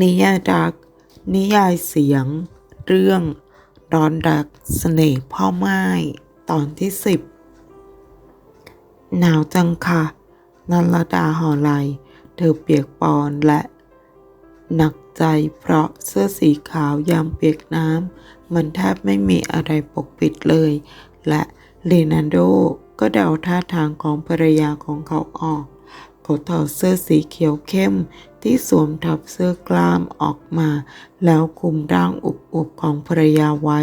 นิยายรัก นิยายเสียง เรื่องร้อนรักเสน่ห์พ่อไม้ตอนที่สิบหนาวจังค่ะนันลดาหอไหลเธอเปียกปอนและหนักใจเพราะเสื้อสีขาวยามเปียกน้ำมันแทบไม่มีอะไรปกปิดเลย และเลนันโดก็เดาท่าทางของภรรยาของเขาออก เขาถอดเสื้อสีเขียวเข้มที่สวมทับเสื้อกล้ามออกมา แล้วคุมร่างอุบๆของภรรยาไว้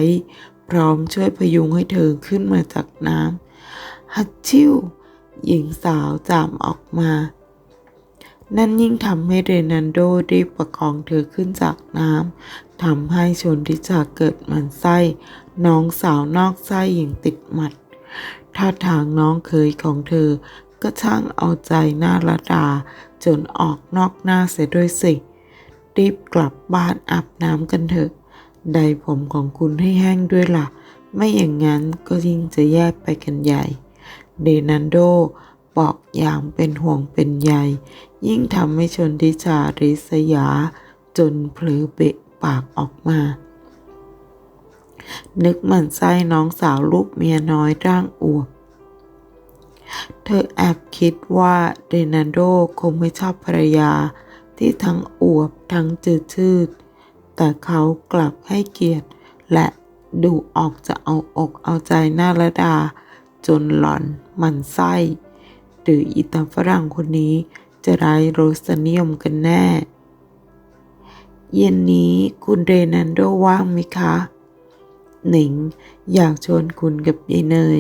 พร้อมช่วยพยุงให้เธอขึ้นมาจากน้ำฮัตชิวหญิงสาวจามออกมา นั่นยิ่งทำให้เรนันโดรีบประคองเธอขึ้นจากน้ำทำให้ชนทิชาเกิดหมันไส้ น้องสาวนอกไส้อย่างติดหมัดท่าทางน้องเคยของเธอ ก็ช่างเอาใจหน้าระดา จนออกนอกหน้าเสียด้วยสิ รีบกลับบ้านอาบน้ำกันเถอะ ใดผมของคุณให้แห้งด้วยล่ะ ไม่อย่างนั้นก็ยิ่งจะแยกไปกันใหญ่ เดนันโดบอกอย่างเป็นห่วงเป็นใยยิ่งทำให้ชนทิชาริษยา จนเผลอเบะปากออกมา นึกหมันไส้น้องสาวลูกเมียน้อยร่างอวบ เธอแอบคิดว่าเรนันโดคงไม่ชอบภรรยาที่ทั้งอวบทั้งจืดชืด แต่เขากลับให้เกียรติ และดูออกจะเอาอกเอาใจหน้าระดา จนหล่อนหมันไส้ หรืออีตาฝรั่งคนนี้จะไร้รสนิยมกันแน่ เย็นนี้คุณเรนันโดว่างไหมคะ หนิงอยากชวนคุณกับยายเนย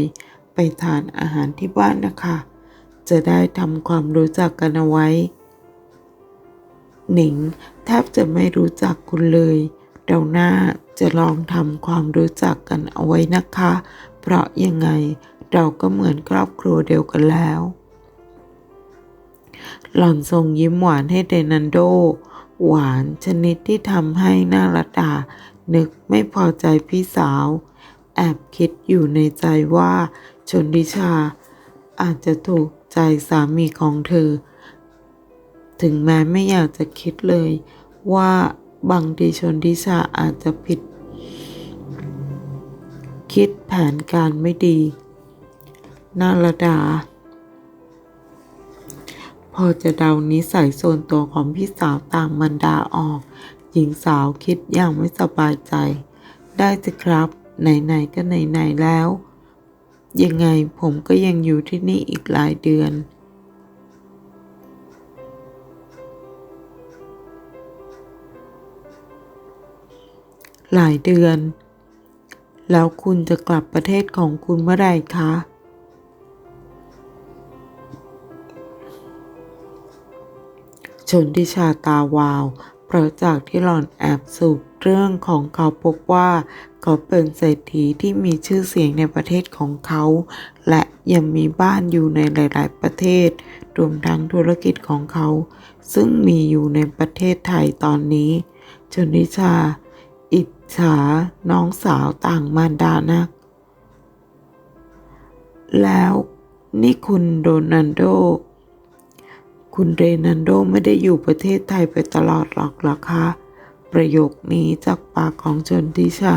ทานอาหารที่บ้านนะคะ จะได้ทำความรู้จักกันเอาไว้ หนิงแทบจะไม่รู้จักคุณเลยเราหน้าจะลองทำความรู้จักกันเอาไว้นะคะ เพราะยังไงเราก็เหมือนครอบครัวเดียวกันแล้ว หล่อนส่งยิ้มหวานให้เดนันโด หวานชนิดที่ทำให้หน้ารัดา นึกไม่พอใจพี่สาว แอบคิดอยู่ในใจว่า ชนดิชา อาจจะถูกใจสามีของเธอ ถึงแม้ไม่อยากจะคิดเลย ว่าบางทีชนดิชาอาจจะผิด คิดแผนการไม่ดี นาลดา พอจะเดานิสัยส่วนตัวของพี่สาวต่างมันดาออก หญิงสาวคิดอย่างไม่สบายใจ ได้สิครับ ไหนๆก็ไหนๆแล้ว ยังไงผมก็ยังอยู่ที่นี่อีกหลายเดือน หลายเดือน แล้วคุณจะกลับประเทศของคุณเมื่อไหร่คะ ชนทิชาตาวาวเพราะจากที่หล่อนแอบสืบ เรื่องของเขาพบว่าเขาเป็นเศรษฐีที่มีชื่อเสียงในประเทศของเขา และยังมีบ้านอยู่ในหลาย ๆ ประเทศ รวมทั้งธุรกิจของเขา ซึ่งมีอยู่ในประเทศไทยตอนนี้ชนิชา อิจฉา น้องสาวต่างมารดานัก แล้วนี่คุณโรนันโด คุณเรนันโดไม่ได้อยู่ประเทศไทยไปตลอดหรอกหรอคะ ประโยคนี้จากปากของชนทิชา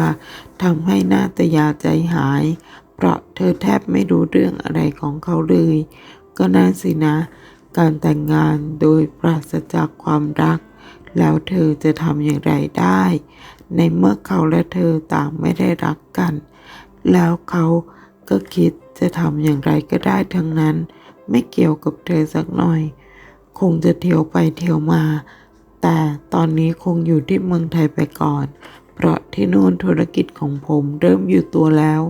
ทำให้นาตยาใจหาย เพราะเธอแทบไม่รู้เรื่องอะไรของเขาเลย ก็น่าสินะ การแต่งงานโดยปราศจากความรัก แล้วเธอจะทำอย่างไรได้ ในเมื่อเขาและเธอต่างไม่ได้รักกัน แล้วเขาก็คิดจะทำอย่างไรก็ได้ทั้งนั้น ไม่เกี่ยวกับเธอสักหน่อย คงจะเที่ยวไปเที่ยวมา แต่ตอนนี้คงอยู่ที่เมืองไทยไปก่อน เพราะที่นู่นธุรกิจของผมเริ่มอยู่ตัวแล้ว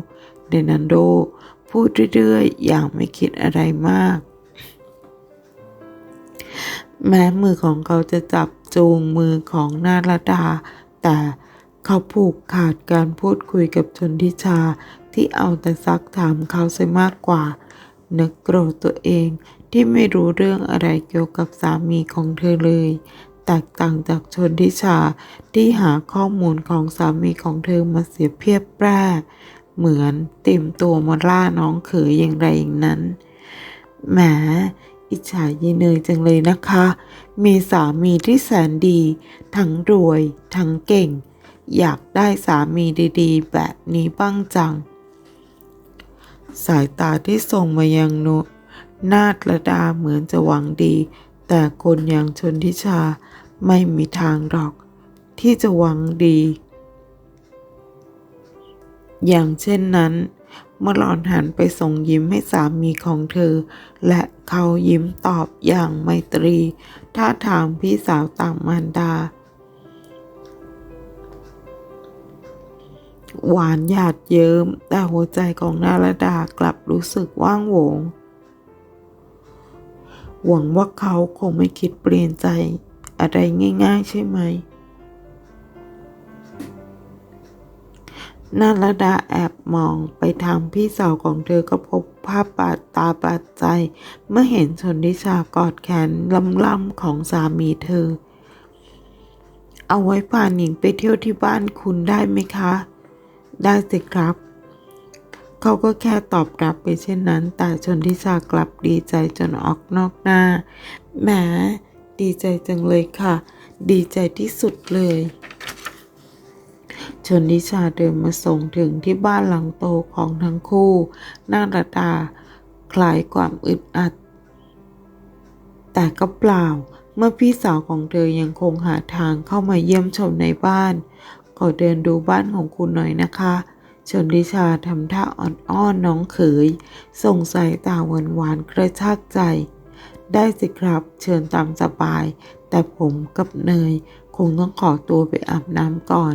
เดนันโดพูดเรื่อยๆ อย่างไม่คิดอะไรมาก แม้มือของเขาจะจับจูงมือของนาราดา แต่เขาผูกขาดการพูดคุยกับชนทิชาที่เอาแต่ซักถามเขาเสียมากกว่า นึกโกรธตัวเองที่ไม่รู้เรื่องอะไรเกี่ยวกับสามีของเธอเลย แตกต่างจากชนทิชาที่หาข้อมูลของสามีของเธอมาเสียเพียบแปร่เหมือนเต็มตัวมาล่าน้องเขยอย่างไรอย่างนั้น แหม อิจฉายีเนยจังเลยนะคะ มีสามีที่แสนดี ทั้งรวย ทั้งเก่ง อยากได้สามีดีๆ แบบนี้บ้างจัง สายตาที่ส่งมายังนุนาฏระดาเหมือนจะหวังดี แต่คนอย่างชนทิชาไม่มีทางหรอก ที่จะหวังดี อย่างเช่นนั้น เมื่อหลอนหันไปส่งยิ้มให้สามีของเธอ และเขายิ้มตอบอย่างไมตรี ท่าทางพี่สาวต่างมารดา หวานหยาดเยิ้มแต่หัวใจของนารดากลับรู้สึกว่างโหวง หวังว่าเขาคงไม่คิดเปลี่ยนใจอะไรง่าย ๆ ใช่ไหมนาราดาแอบมองไปทางพี่สาวของเธอก็พบภาพบาดตาบาดใจ เมื่อเห็นชนทิชากอดแขนล่ำๆของสามีเธอ เอาไว้พาหนิงไปเที่ยวที่บ้านคุณได้ไหมคะ ได้สิครับ เขาก็แค่ตอบรับไปเช่นนั้น แต่ชนทิชากลับดีใจจนออกนอกหน้า แหม ดีใจจังเลยค่ะ ดีใจที่สุดเลย ชนทิชาเดินมาส่งถึงที่บ้านหลังโตของทั้งคู่นาราดาคลายความอึดอัด แต่ก็เปล่า เมื่อพี่สาวของเธอยังคงหาทางเข้ามาเยี่ยมชมในบ้าน ขอเดินดูบ้านของคุณหน่อยนะคะ ชนทิชาทำท่าอ่อนๆน้องเขย ส่งสายตาหวานหวานๆกระชากใจ ได้สิครับเชิญตามสบาย แต่ผมกับเนย คงต้องขอตัวไปอาบน้ำก่อน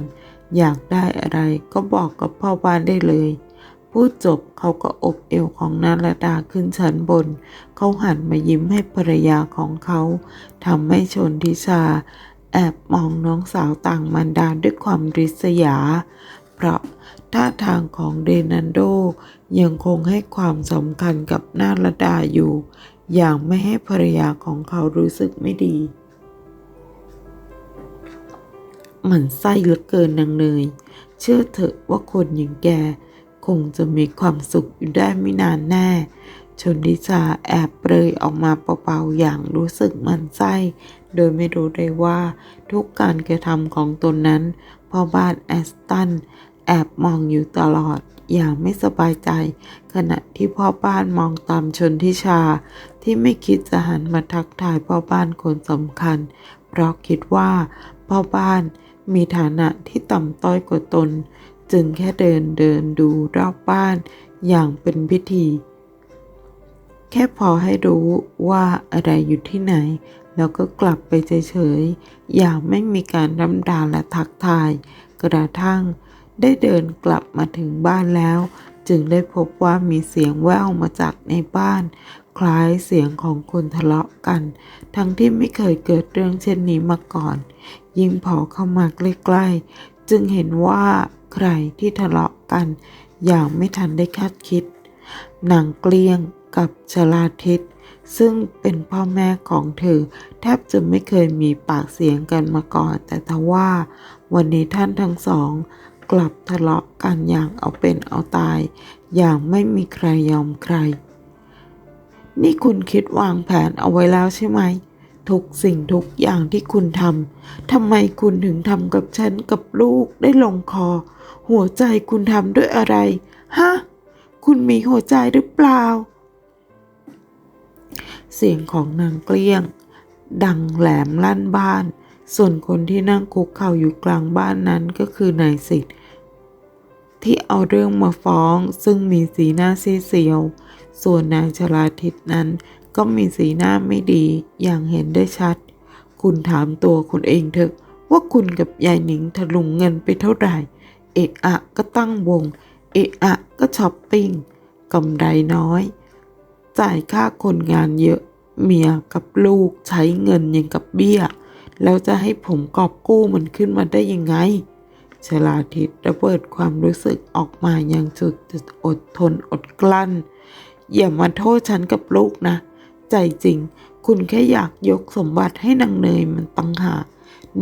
อยากได้อะไรก็บอกกับพ่อบ้านได้เลยพูดจบเขาก็อบเอวของนารดาขึ้นชั้นบน เขาหันมายิ้มให้ภรรยาของเขาทำให้ชนทิชา แอบมองน้องสาวต่างมันดาด้วยความริษยา เพราะ ท่าทางของเดนันโดยังคงให้ความสำคัญกับนาราดาอยู่ อย่างไม่ให้ภรรยาของเขารู้สึกไม่ดี หมันไส้เหลือเกินนางเนย เชื่อเถอะว่าคนอย่างแก คงจะมีความสุขอยู่ได้ไม่นานแน่ ชนดิชาแอบเปรยออกมาเบาๆอย่างรู้สึกมันไส้ โดยไม่รู้ได้ว่าทุกการกระทำของตนนั้นพ่อบ้านแอสตัน แอบมองอยู่ตลอด อย่างไม่สบายใจ ขณะที่พ่อบ้านมองตามชนทิชา ที่ไม่คิดจะหันมาทักทายพ่อบ้านคนสำคัญ เพราะคิดว่า พ่อบ้านมีฐานะที่ต่ำต้อยกว่าตน จึงแค่เดินเดินดูรอบบ้านอย่างเป็นพิธี แค่พอให้รู้ว่าอะไรอยู่ที่ไหน แล้วก็กลับไปเฉยๆอย่างไม่มีการรำดาและทักทาย กระทั่ง ได้เดินกลับมาถึงบ้านแล้ว จึงได้พบว่ามีเสียงแว่วมาจากในบ้าน คล้ายเสียงของคนทะเลาะกัน ทั้งที่ไม่เคยเกิดเรื่องเช่นนี้มาก่อน ยิ่งพอเข้ามาใกล้ๆ จึงเห็นว่าใครที่ทะเลาะกัน อย่างไม่ทันได้คาดคิดนางเกลี้ยงกับชลาทิศซึ่งเป็นพ่อแม่ของเธอ แทบจะไม่เคยมีปากเสียงกันมาก่อน แต่ทว่า วันนี้ท่านทั้งสอง กลับทะเลาะกันอย่างเอาเป็นเอาตาย อย่างไม่มีใครยอมใคร นี่คุณคิดวางแผนเอาไว้แล้วใช่ไหม ทุกสิ่งทุกอย่างที่คุณทำทำไมคุณถึงทำกับฉันกับลูกได้ลงคอ หัวใจคุณทำด้วยอะไร ฮะ คุณมีหัวใจหรือเปล่า เสียงของนางเกลี้ยง ดังแหลมลั่นบ้าน ส่วนคนที่นั่งคุกเข่าอยู่กลางบ้านนั้นก็คือนายสิทธิ์ที่เอาเรื่องมาฟ้องซึ่งมีสีหน้าซีดเสียว ส่วนนายชลาทิศนั้นก็มีสีหน้าไม่ดีอย่างเห็นได้ชัด คุณถามตัวคุณเองเถอะว่าคุณกับยายหนิงถลุงเงินไปเท่าไหร่ เอะอะก็ตั้งวง เอะอะก็ช้อปปิ้งกำไรน้อย จ่ายค่าคนงานเยอะ เมียกับลูกใช้เงินอย่างกับเบี้ย แล้วจะให้ผมกอบกู้มันขึ้นมาได้ยังไง ชลาทิศระเบิดความรู้สึกออกมาอย่างสุดจะอดทนอดกลั้น อย่ามาโทษฉันกับลูกนะ ใจจริง คุณแค่อยากยกสมบัติให้นางเนยมันตังหา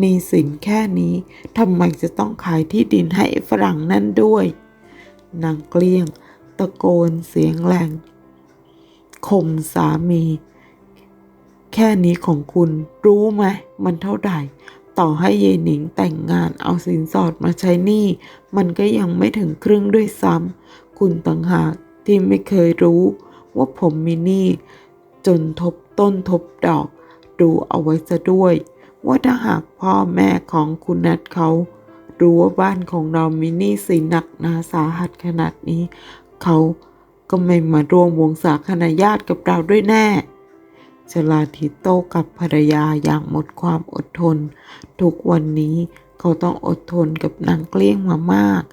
นี่สินแค่นี้ทำไมจะต้องขายที่ดินให้ฝรั่งนั่นด้วย นางเกลี้ยง ตะโกนเสียงแรงข่มสามี แค่นี้ของคุณรู้ไหมมันเท่าไหร่ ต่อให้เยหนิงแต่งงานเอาสินสอดมาใช้หนี้ มันก็ยังไม่ถึงครึ่งด้วยซ้ำคุณต่างหากที่ไม่เคยรู้ ว่าผมมีหนี้จนทบต้นทบดอก ดูเอาไว้ซะด้วย ว่าถ้าหากพ่อแม่ของคุณนัทเขารู้ว่าบ้านของเรามีหนี้สินหนักหนาสาหัสขนาดนี้ เขาก็ไม่มาร่วมวงศาคณาญาติกับเราด้วยแน่ ชลาทิตโต้กับภรรยาอย่างหมดความอดทน ทุกวันนี้เขาต้องอดทนกับนางเกลี้ยงมามาก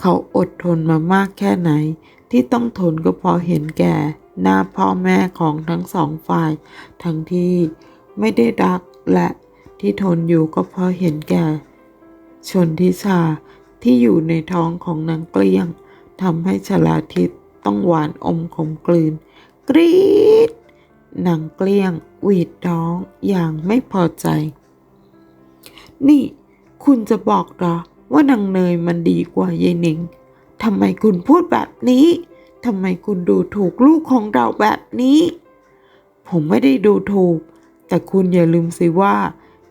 เขาอดทนมามากแค่ไหน ที่ต้องทนก็เพราะเห็นแก่ หน้าพ่อแม่ของทั้งสองฝ่าย ทั้งที่ไม่ได้รักและที่ทนอยู่ก็เพราะเห็นแก่ ชนทิชาที่อยู่ในท้องของนางเกลี้ยงทำให้ชลาทิต ต้องหวานอมขมกลืน กรีดนางเกลี้ยงหวีดร้องอย่างไม่พอใจ นี่คุณจะบอกเหรอว่านางเนยมันดีกว่ายายหนิงทำไมคุณพูดแบบนี้ทำไมคุณดูถูกลูกของเราแบบนี้ ผมไม่ได้ดูถูก แต่คุณอย่าลืมสิว่า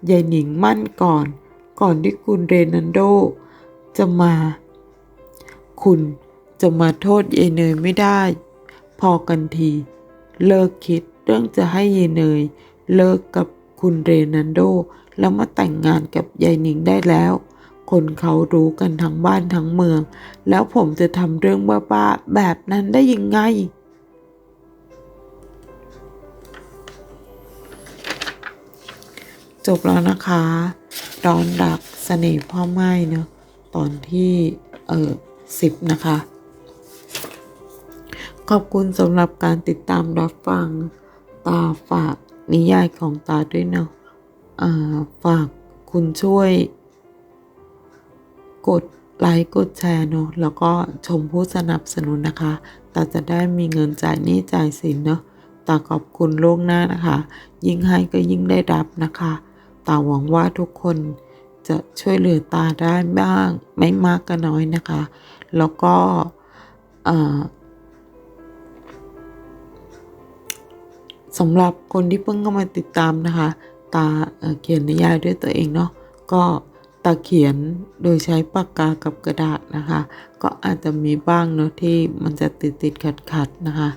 ยายหนิงมั่นก่อน ก่อนที่คุณเรนันโด จะมา คุณ จะมาโทษยายเนยไม่ได้ พอกันที เลิกคิดเรื่องจะให้ยายเนย เลิกกับคุณเรนันโด แล้วมาแต่งงานกับยายหนิงได้แล้ว คนเขารู้กันทั้งบ้านทั้งเมือง แล้วผมจะทำเรื่องบ้าๆแบบนั้นได้ยังไงจบแล้วนะคะดอนดักเสน่ห์พ่อไม้เนอะตอนที่ เออสิบนะคะ ขอบคุณสำหรับการติดตามรับฟัง ตาฝากนิยายของตาด้วยเนาะอ่าฝากคุณช่วย กดไลค์กดแชร์เนาะแล้วก็ชมผู้สนับสนุนนะคะตาจะได้มีเงินจ่ายหนี้จ่ายสินเนาะตาขอบคุณล่วงหน้านะคะ ยิ่งให้ก็ยิ่งได้รับนะคะตาหวังว่าทุกคนจะช่วยเหลือตาได้บ้าง ไม่มากก็น้อยนะคะ แล้วก็ สำหรับคนที่เพิ่งเข้ามาติดตามนะคะ ตาเเขียนนิยายด้วยตัวเองเนาะก็ตาเขียนโดยใช้ปากกากับกระดาษนะคะ ก็อาจจะมีบ้างเนาะที่มันจะติดติดขัดขัดๆนะคะ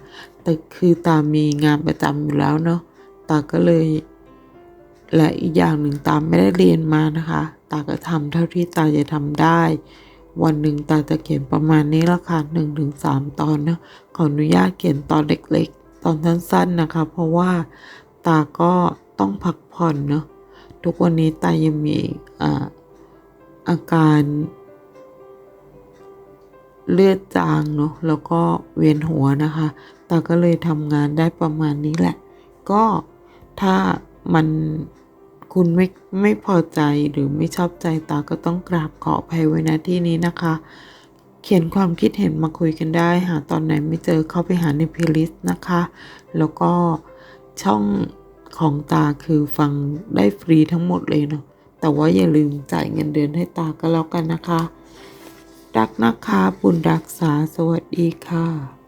แต่คือตามีงานประจำอยู่แล้วเนาะตาก็เลย และอีกอย่างหนึ่งตาไม่ได้เรียนมานะคะ ตาก็ทำเท่าที่ตาจะทำได้ วันหนึ่งตาจะเขียนประมาณนี้ละค่ะหนึ่งถึงสามตอนเนาะขออนุญาตเขียนตอนเล็กๆ ตอนสั้นๆนะคะ เพราะว่าตาก็ต้องพักผ่อนเนาะทุกวันนี้ตายังมีอาอาการเลือดจางเนาะแล้วก็เวียนหัวนะคะ ตาก็เลยทำงานได้ประมาณนี้แหละ ก็ถ้ามันคุณไม่ไม่พอใจหรือไม่ชอบใจตาก็ต้องกราบขออภัยไว้ณที่นี้นะคะ เขียนความคิดเห็นมาคุยกันได้ หาตอนไหนไม่เจอเข้าไปหาในเพลย์ลิสต์นะคะ แล้วก็ช่องของตาคือฟังได้ฟรีทั้งหมดเลยเนาะแต่ว่าอย่าลืมจ่ายเงินเดือนให้ตาก็แล้วกันนะคะ รักนะคะบุญรักษาสวัสดีค่ะ